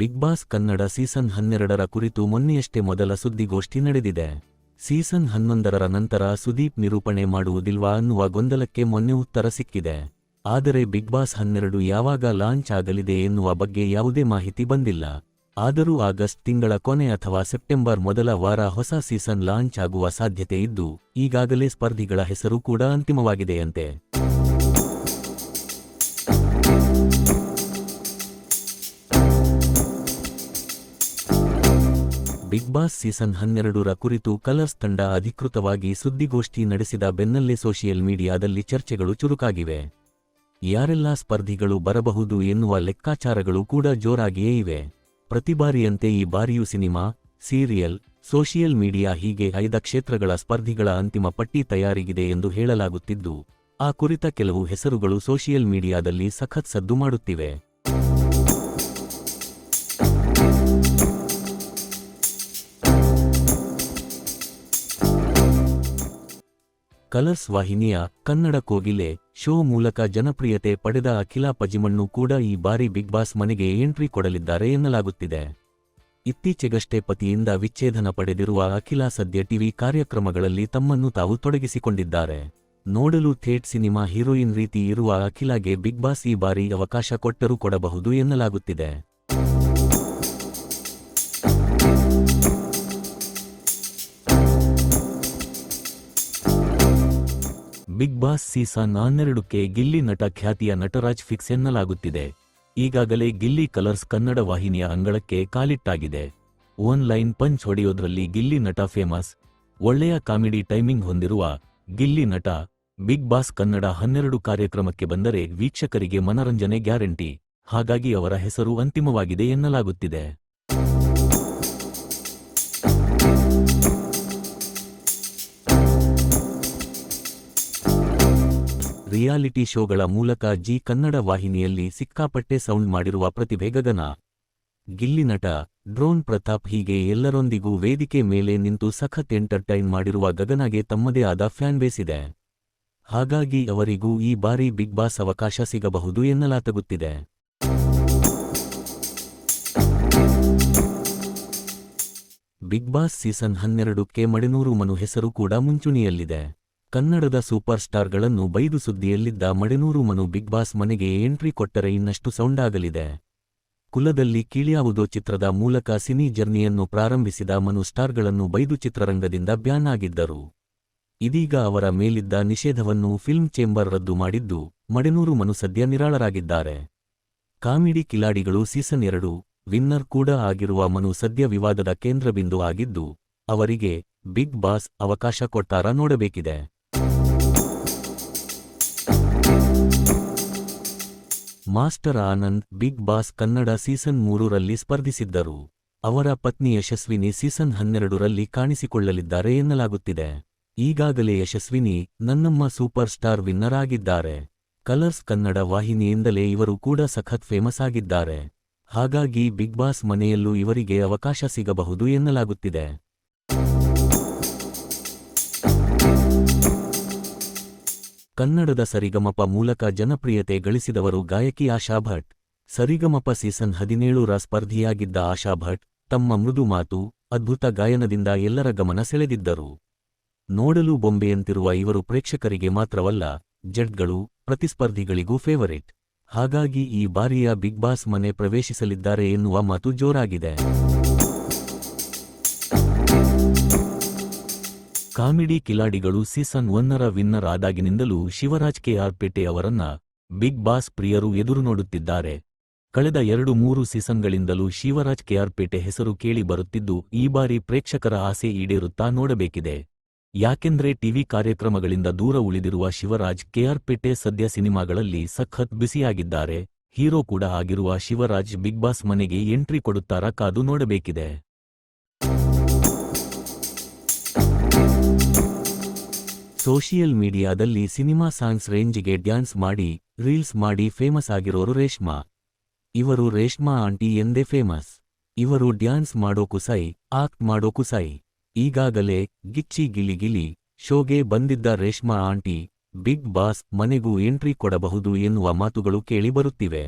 Big Boss Kannada season ಹನ್ನೆರಡರ ಕುರಿತು ಮೊನ್ನೆಯಷ್ಟೇ ಮೊದಲ ಸುದ್ದಿಗೋಷ್ಠಿ ನಡೆದಿದೆ. ಸೀಸನ್ ಹನ್ನೊಂದರ ನಂತರ ಸುದೀಪ್ ನಿರೂಪಣೆ ಮಾಡುವುದಿಲ್ವಾ ಅನ್ನುವ ಗೊಂದಲಕ್ಕೆ ಮೊನ್ನೆ ಉತ್ತರ ಸಿಕ್ಕಿದೆ. ಆದರೆ ಬಿಗ್ ಬಾಸ್ ಹನ್ನೆರಡು ಯಾವಾಗ ಲಾಂಚ್ ಆಗಲಿದೆ ಎನ್ನುವ ಬಗ್ಗೆ ಯಾವುದೇ ಮಾಹಿತಿ ಬಂದಿಲ್ಲ. ಆದರೂ ಆಗಸ್ಟ್ ತಿಂಗಳ ಕೊನೆ ಅಥವಾ ಸೆಪ್ಟೆಂಬರ್ ಮೊದಲ ವಾರ ಹೊಸ ಸೀಸನ್ ಲಾಂಚ್ ಆಗುವ ಸಾಧ್ಯತೆ ಇದ್ದು, ಈಗಾಗಲೇ ಸ್ಪರ್ಧಿಗಳ ಹೆಸರು ಕೂಡ ಅಂತಿಮವಾಗಿದೆಯಂತೆ. ಬಿಗ್ ಬಾಸ್ ಸೀಸನ್ ಹನ್ನೆರಡರ ಕುರಿತು ಕಲರ್ಸ್ ತಂಡ ಅಧಿಕೃತವಾಗಿ ಸುದ್ದಿಗೋಷ್ಠಿ ನಡೆಸಿದ ಬೆನ್ನಲ್ಲೇ ಸೋಷಿಯಲ್ ಮೀಡಿಯಾದಲ್ಲಿ ಚರ್ಚೆಗಳು ಚುರುಕಾಗಿವೆ. ಯಾರೆಲ್ಲ ಸ್ಪರ್ಧಿಗಳು ಬರಬಹುದು ಎನ್ನುವ ಲೆಕ್ಕಾಚಾರಗಳು ಕೂಡ ಜೋರಾಗಿಯೇ ಇವೆ. ಪ್ರತಿ ಬಾರಿಯಂತೆ ಈ ಬಾರಿಯೂ ಸಿನಿಮಾ, ಸೀರಿಯಲ್, ಸೋಷಿಯಲ್ ಮೀಡಿಯಾ ಹೀಗೆ ಐದ ಕ್ಷೇತ್ರಗಳ ಸ್ಪರ್ಧಿಗಳ ಅಂತಿಮ ಪಟ್ಟಿ ತಯಾರಿಗಿದೆ ಎಂದು ಹೇಳಲಾಗುತ್ತಿದ್ದು, ಆ ಕುರಿತ ಕೆಲವು ಹೆಸರುಗಳು ಸೋಷಿಯಲ್ ಮೀಡಿಯಾದಲ್ಲಿ ಸಖತ್ ಸದ್ದು ಮಾಡುತ್ತಿವೆ. ಕಲರ್ಸ್ ವಾಹಿನಿಯ ಕನ್ನಡ ಕೋಗಿಲೆ ಶೋ ಮೂಲಕ ಜನಪ್ರಿಯತೆ ಪಡೆದ ಅಖಿಲ ಪಜಿಮಣ್ಣು ಕೂಡ ಈ ಬಾರಿ ಬಿಗ್ ಬಾಸ್ ಮನೆಗೆ ಎಂಟ್ರಿ ಕೊಡಲಿದ್ದಾರೆ ಎನ್ನಲಾಗುತ್ತಿದೆ. ಇತ್ತೀಚೆಗಷ್ಟೇ ಪತಿಯಿಂದ ವಿಚ್ಛೇದನ ಪಡೆದಿರುವ ಅಖಿಲ ಸದ್ಯ ಟಿವಿ ಕಾರ್ಯಕ್ರಮಗಳಲ್ಲಿ ತಮ್ಮನ್ನು ತಾವು ತೊಡಗಿಸಿಕೊಂಡಿದ್ದಾರೆ. ನೋಡಲು ಥೇಟ್ ಸಿನಿಮಾ ಹೀರೋಯಿನ್ ರೀತಿ ಇರುವ ಅಖಿಲಾಗೆ ಬಿಗ್ ಬಾಸ್ ಈ ಬಾರಿ ಅವಕಾಶ ಕೊಟ್ಟರೂ ಕೊಡಬಹುದು ಎನ್ನಲಾಗುತ್ತಿದೆ. ಬಿಗ್ ಬಾಸ್ ಸೀಸನ್ ಹನ್ನೆರಡಕ್ಕೆ ಗಿಲ್ಲಿ ನಟ ಖ್ಯಾತಿಯ ನಟರಾಜ್ ಫಿಕ್ಸ್ ಎನ್ನಲಾಗುತ್ತಿದೆ. ಈಗಾಗಲೇ ಗಿಲ್ಲಿ ಕಲರ್ಸ್ ಕನ್ನಡ ವಾಹಿನಿಯ ಅಂಗಳಕ್ಕೆ ಕಾಲಿಟ್ಟಾಗಿದೆ. ಲೈನ್ ಪಂಚ್ ಹೊಡೆಯೋದ್ರಲ್ಲಿ ಗಿಲ್ಲಿ ನಟ ಫೇಮಸ್. ಒಳ್ಳೆಯ ಕಾಮಿಡಿ ಟೈಮಿಂಗ್ ಹೊಂದಿರುವ ಗಿಲ್ಲಿ ನಟ ಬಿಗ್ ಬಾಸ್ ಕನ್ನಡ ಹನ್ನೆರಡು ಕಾರ್ಯಕ್ರಮಕ್ಕೆ ಬಂದರೆ ವೀಕ್ಷಕರಿಗೆ ಮನರಂಜನೆ ಗ್ಯಾರಂಟಿ. ಹಾಗಾಗಿ ಅವರ ಹೆಸರು ಅಂತಿಮವಾಗಿದೆ ಎನ್ನಲಾಗುತ್ತಿದೆ. ರಿಯಾಲಿಟಿ ಶೋಗಳ ಮೂಲಕ ಜಿ ಕನ್ನಡ ವಾಹಿನಿಯಲ್ಲಿ ಸಿಕ್ಕಾಪಟ್ಟೆ ಸೌಂಡ್ ಮಾಡಿರುವ ಪ್ರತಿಭೆ ಗಗನ. ಗಿಲ್ಲಿ ನಟ, ಡ್ರೋನ್ ಪ್ರತಾಪ್ ಹೀಗೆ ಎಲ್ಲರೊಂದಿಗೂ ವೇದಿಕೆ ಮೇಲೆ ನಿಂತು ಸಖತ್ ಎಂಟರ್ಟೈನ್ ಮಾಡಿರುವ ಗಗನಗೆ ತಮ್ಮದೇ ಆದ ಫ್ಯಾನ್ ಬೇಸ್ ಇದೆ. ಹಾಗಾಗಿ ಅವರಿಗೂ ಈ ಬಾರಿ ಬಿಗ್ ಬಾಸ್ ಅವಕಾಶ ಸಿಗಬಹುದು ಎನ್ನಲಾತಗುತ್ತಿದೆ. ಬಿಗ್ ಬಾಸ್ ಸೀಸನ್ ಹನ್ನೆರಡಕ್ಕೆ ಮಡಿನೂರು ಮನು ಹೆಸರು ಕೂಡ ಮುಂಚೂಣಿಯಲ್ಲಿದೆ. ಕನ್ನಡದ ಸೂಪರ್ ಸ್ಟಾರ್ಗಳನ್ನು ಬೈದು ಸುದ್ದಿಯಲ್ಲಿದ್ದ ಮಡೆನೂರು ಮನು ಬಿಗ್ ಬಾಸ್ ಮನೆಗೆ ಎಂಟ್ರಿ ಕೊಟ್ಟರೆ ಇನ್ನಷ್ಟು ಸೌಂಡಾಗಲಿದೆ. ಕುಲದಲ್ಲಿ ಕೀಳ್ಯಾವುದೋ ಚಿತ್ರದ ಮೂಲಕ ಸಿನಿ ಜರ್ನಿಯನ್ನು ಪ್ರಾರಂಭಿಸಿದ ಮನು ಸ್ಟಾರ್ಗಳನ್ನು ಬೈದು ಚಿತ್ರರಂಗದಿಂದ ಬ್ಯಾನ್ ಆಗಿದ್ದರು. ಇದೀಗ ಅವರ ಮೇಲಿದ್ದ ನಿಷೇಧವನ್ನು ಫಿಲ್ಮ್ ಚೇಂಬರ್ ರದ್ದು ಮಾಡಿದ್ದು, ಮಡೆನೂರು ಮನು ಸದ್ಯ ನಿರಾಳರಾಗಿದ್ದಾರೆ. ಕಾಮಿಡಿ ಕಿಲಾಡಿಗಳು ಸೀಸನ್ ಎರಡು ವಿನ್ನರ್ ಕೂಡ ಆಗಿರುವ ಮನು ಸದ್ಯ ವಿವಾದದ ಕೇಂದ್ರಬಿಂದು ಆಗಿದ್ದು, ಅವರಿಗೆ ಬಿಗ್ ಬಾಸ್ ಅವಕಾಶ ಕೊಟ್ಟಾರ ನೋಡಬೇಕಿದೆ. Master Anand Bigg Boss Kannada season ಮೂರರಲ್ಲಿ ಸ್ಪರ್ಧಿಸಿದ್ದರು. ಅವರ ಪತ್ನಿ ಯಶಸ್ವಿನಿ ಸೀಸನ್ ಹನ್ನೆರಡರಲ್ಲಿ ಕಾಣಿಸಿಕೊಳ್ಳಲಿದ್ದಾರೆ ಎನ್ನಲಾಗುತ್ತಿದೆ. ಈಗಾಗಲೇ Yashaswini Nannamma super star winner ಆಗಿದ್ದಾರೆ ಕಲರ್ಸ್ ಕನ್ನಡ ವಾಹಿನಿಯಿಂದಲೇ ಇವರು ಕೂಡ ಸಖತ್ ಫೇಮಸ್ ಆಗಿದ್ದಾರೆ. ಹಾಗಾಗಿ ಬಿಗ್ ಬಾಸ್ ಮನೆಯಲ್ಲೂ ಇವರಿಗೆ ಅವಕಾಶ ಸಿಗಬಹುದು ಎನ್ನಲಾಗುತ್ತಿದೆ. ಕನ್ನಡದ ಸರಿಗಮಪ ಮೂಲಕ ಜನಪ್ರಿಯತೆ ಗಳಿಸಿದವರು ಗಾಯಕಿ ಆಶಾ ಭಟ್. ಸರಿಗಮಪ ಸೀಸನ್ ಹದಿನೇಳರ ಸ್ಪರ್ಧಿಯಾಗಿದ್ದ ಆಶಾ ಭಟ್ ತಮ್ಮ ಮೃದು ಮಾತು, ಅದ್ಭುತ ಗಾಯನದಿಂದ ಎಲ್ಲರ ಗಮನ ಸೆಳೆದಿದ್ದರು. ನೋಡಲು ಬೊಂಬೆಯಂತಿರುವ ಇವರು ಪ್ರೇಕ್ಷಕರಿಗೆ ಮಾತ್ರವಲ್ಲ, ಜಡ್ಗಳು, ಪ್ರತಿಸ್ಪರ್ಧಿಗಳಿಗೂ ಫೇವರೇಟ್. ಹಾಗಾಗಿ ಈ ಬಾರಿಯ ಬಿಗ್ ಬಾಸ್ ಮನೆ ಪ್ರವೇಶಿಸಲಿದ್ದಾರೆ ಎನ್ನುವ ಮಾತು ಜೋರಾಗಿದೆ. ಕಾಮಿಡಿ ಕಿಲಾಡಿಗಳು ಸೀಸನ್ ಒನ್ನರ ವಿನ್ನರ್ ಆದಾಗಿನಿಂದಲೂ ಶಿವರಾಜ್ ಕೆಆರ್ ಪೇಟೆ ಅವರನ್ನ ಬಿಗ್ ಬಾಸ್ ಪ್ರಿಯರು ಎದುರು ನೋಡುತ್ತಿದ್ದಾರೆ. ಕಳೆದ ಎರಡು ಮೂರು ಸೀಸನ್ಗಳಿಂದಲೂ ಶಿವರಾಜ್ ಕೆಆರ್ ಪೇಟೆ ಹೆಸರು ಕೇಳಿ ಬರುತ್ತಿದ್ದು, ಈ ಬಾರಿ ಪ್ರೇಕ್ಷಕರ ಆಸೆ ಈಡೇರುತ್ತಾ ನೋಡಬೇಕಿದೆ. ಯಾಕೆಂದ್ರೆ ಟಿವಿ ಕಾರ್ಯಕ್ರಮಗಳಿಂದ ದೂರ ಉಳಿದಿರುವ ಶಿವರಾಜ್ ಕೆಆರ್ ಪೇಟೆ ಸದ್ಯ ಸಿನಿಮಾಗಳಲ್ಲಿ ಸಖತ್ ಬಿಸಿಯಾಗಿದ್ದಾರೆ ಹೀರೋ ಕೂಡ ಆಗಿರುವ ಶಿವರಾಜ್ ಬಿಗ್ ಬಾಸ್ ಮನೆಗೆ ಎಂಟ್ರಿ ಕೊಡುತ್ತಾರಾ ಕಾದು ನೋಡಬೇಕಿದೆ. ಸೋಷಿಯಲ್ ಮೀಡಿಯಾದಲ್ಲಿ ಸಿನಿಮಾ ಸಾಂಗ್ಸ್ ರೇಂಜ್ಗೆ ಡ್ಯಾನ್ಸ್ ಮಾಡಿ, ರೀಲ್ಸ್ ಮಾಡಿ ಫೇಮಸ್ ಆಗಿರೋರು ರೇಷ್ಮಾ. ಇವರು ರೇಷ್ಮಾ ಆಂಟಿ ಎಂದೇ ಫೇಮಸ್. ಇವರು ಡ್ಯಾನ್ಸ್ ಮಾಡೋಕು ಸೈ ಆಕ್ಟ್ ಮಾಡೋಕು ಸೈ ಈಗಾಗಲೇ ಗಿಚ್ಚಿ ಗಿಲಿ ಗಿಲಿ ಶೋಗೆ ಬಂದಿದ್ದ ರೇಷ್ಮಾ ಆಂಟಿ, ಬಿಗ್ ಬಾಸ್ ಮನೆಗೂ ಎಂಟ್ರಿ ಕೊಡಬಹುದು ಎನ್ನುವ ಮಾತುಗಳು ಕೇಳಿಬರುತ್ತಿವೆ